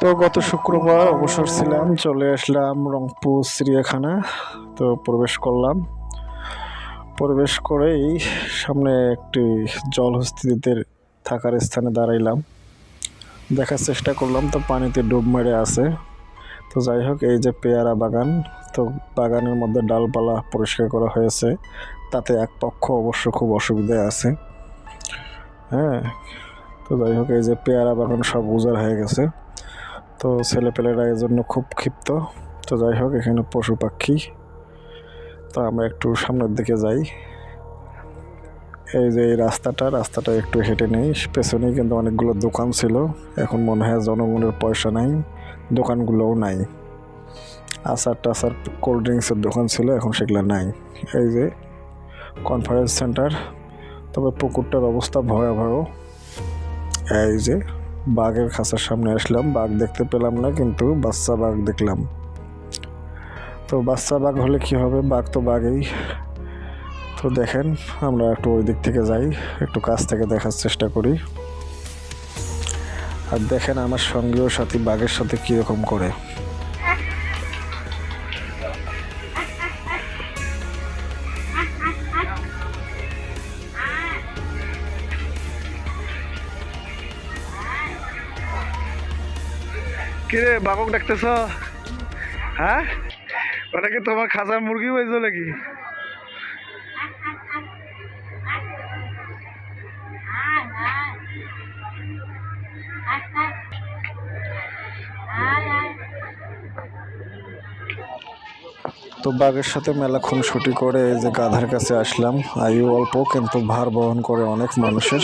তো গত শুক্রবার অবসর ছিলাম, চলে আসলাম রংপুর চিড়িয়াখানা। তো প্রবেশ করলাম। প্রবেশ করেই সামনে একটি জলহস্তিদের থাকার স্থানে দাঁড়াইলাম। দেখার চেষ্টা করলাম, তো পানিতে ডুব মেরে আছে। তো যাই হোক, এই যে পেয়ারা বাগান, তো বাগানের মধ্যে ডালপালা পরিষ্কার করা হয়েছে। তাতে এক পক্ষ অবশ্য খুব অসুবিধায় আছে। হ্যাঁ তো যাই হোক, এই যে পেয়ারা বাগান সব উজাড় হয়ে গেছে। তো ছেলেপেলেরা জন্য খুব ক্ষিপ্ত। তো যাই হোক, এখানে পশু পাখি। তো আমরা একটু সামনের দিকে যাই। এই যে এই রাস্তাটা রাস্তাটা একটু হেঁটে নেই। পেছনেই কিন্তু অনেকগুলো দোকান ছিল। এখন মনে হয় জনগণের পয়সা নাই, দোকানগুলোও নাই। আচার টাচার, কোল্ড ড্রিঙ্কসের দোকান ছিল, এখন সেগুলো নাই। এই যে কনফারেন্স সেন্টার তবে পুকুরটার অবস্থা ভয়াবহ। এই যে বাঘের খাঁচার সামনে আসলাম। বাঘ দেখতে পেলাম না, কিন্তু বাচ্চা বাঘ দেখলাম। তো বাচ্চা বাঘ হলে কি হবে? বাঘ তো বাঘেই। তো দেখেন, আমরা একটু ওই দিক থেকে যাই, একটু কাছ থেকে দেখার চেষ্টা করি। আর দেখেন আমার সঙ্গেও সাথী বাঘের সাথে কীরকম করে। কিরে বাবক ডাকতেছ? হ্যাঁ? ওটা কি তোমার খাঁচার মুরগি হয়েছে নাকি? তো বাঘের সাথে মেলাক্ষণ ছুটি করে এই যে গাধার কাছে আসলাম। আয়ু অল্প, কিন্তু ভার বহন করে অনেক মানুষের।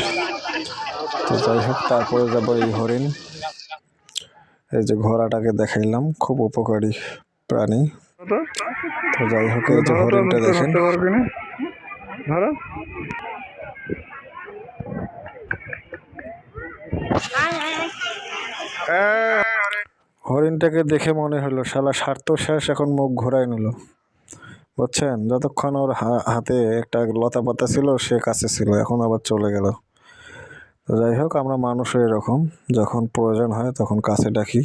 তো যাই হোক, তারপরে যাব এই হরিণ। এই যে ঘোড়াটাকে দেখাইলাম খুব উপকারী প্রাণী। তো যাই হোক এই যে হরিণটা দেখেন। হরিণটাকে দেখে মনে হলো শালা স্বার্থ শেষ এখন মুখ ঘোরায় নিল। বুঝছেন? যতক্ষণ ওর হাতে একটা লতা পাতা ছিল সে কাছে ছিল এখন আবার চলে গেল। যাই হোক, আমরা মানুষও এরকম। যখন প্রয়োজন হয় তখন কাছে ডাকি।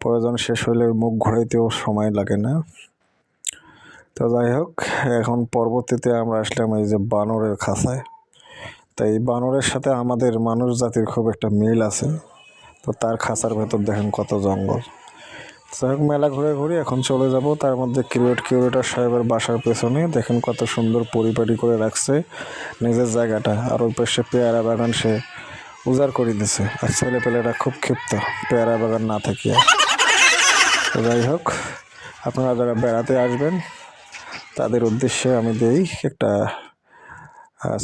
প্রয়োজন শেষ হলে মুখ ঘোরাইতেও সময় লাগে না। তো যাই হোক, এখন পরবর্তীতে আমরা আসলাম এই যে বানরের খাঁচায়। তো এই বানরের সাথে আমাদের মানুষ জাতির খুব একটা মিল আছে। তো তার খাঁচার ভেতর দেখেন কত জঙ্গল। যাই হোক মেলা ঘুরে ঘুরে এখন চলে যাব। তার মধ্যে ক্রিয়েট কিউরেটার সাহেবের বাসার পেছনে। দেখেন কত সুন্দর পরিপাটি করে রাখছে নিজের জায়গাটা। আর ওই পাশে পেয়ারা বাগান সে উজাড় করে দিছে। আর ছেলেপেলেরা খুব ক্ষিপ্ত, পেয়ারা বাগান না থাকিয়া। যাই হোক, আপনারা যারা বেড়াতে আসবেন, তাদের উদ্দেশ্যে আমি দেই একটা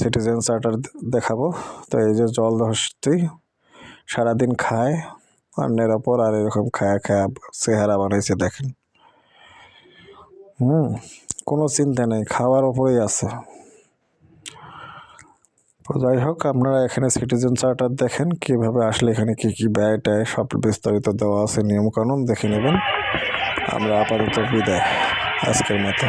সিটিজেন চার্টার দেখাবো। তো এই যে জল ধস্তি সারাদিন খায়। অন্যের ওপর আর এরকম খায়া খায়া চেহারা বানাইছে দেখেন। হুম, কোনো চিন্তা নেই, খাওয়ার ওপরেই আছে। তো যাই হোক, আপনারা এখানে সিটিজেন চার্টার দেখেন, কীভাবে আসলে এখানে কি কি ব্যয় ট্যায় সব বিস্তারিত দেওয়া আছে, নিয়মকানুন দেখে নেবেন। আমরা আপাতত বিদায়, আজকের মতো।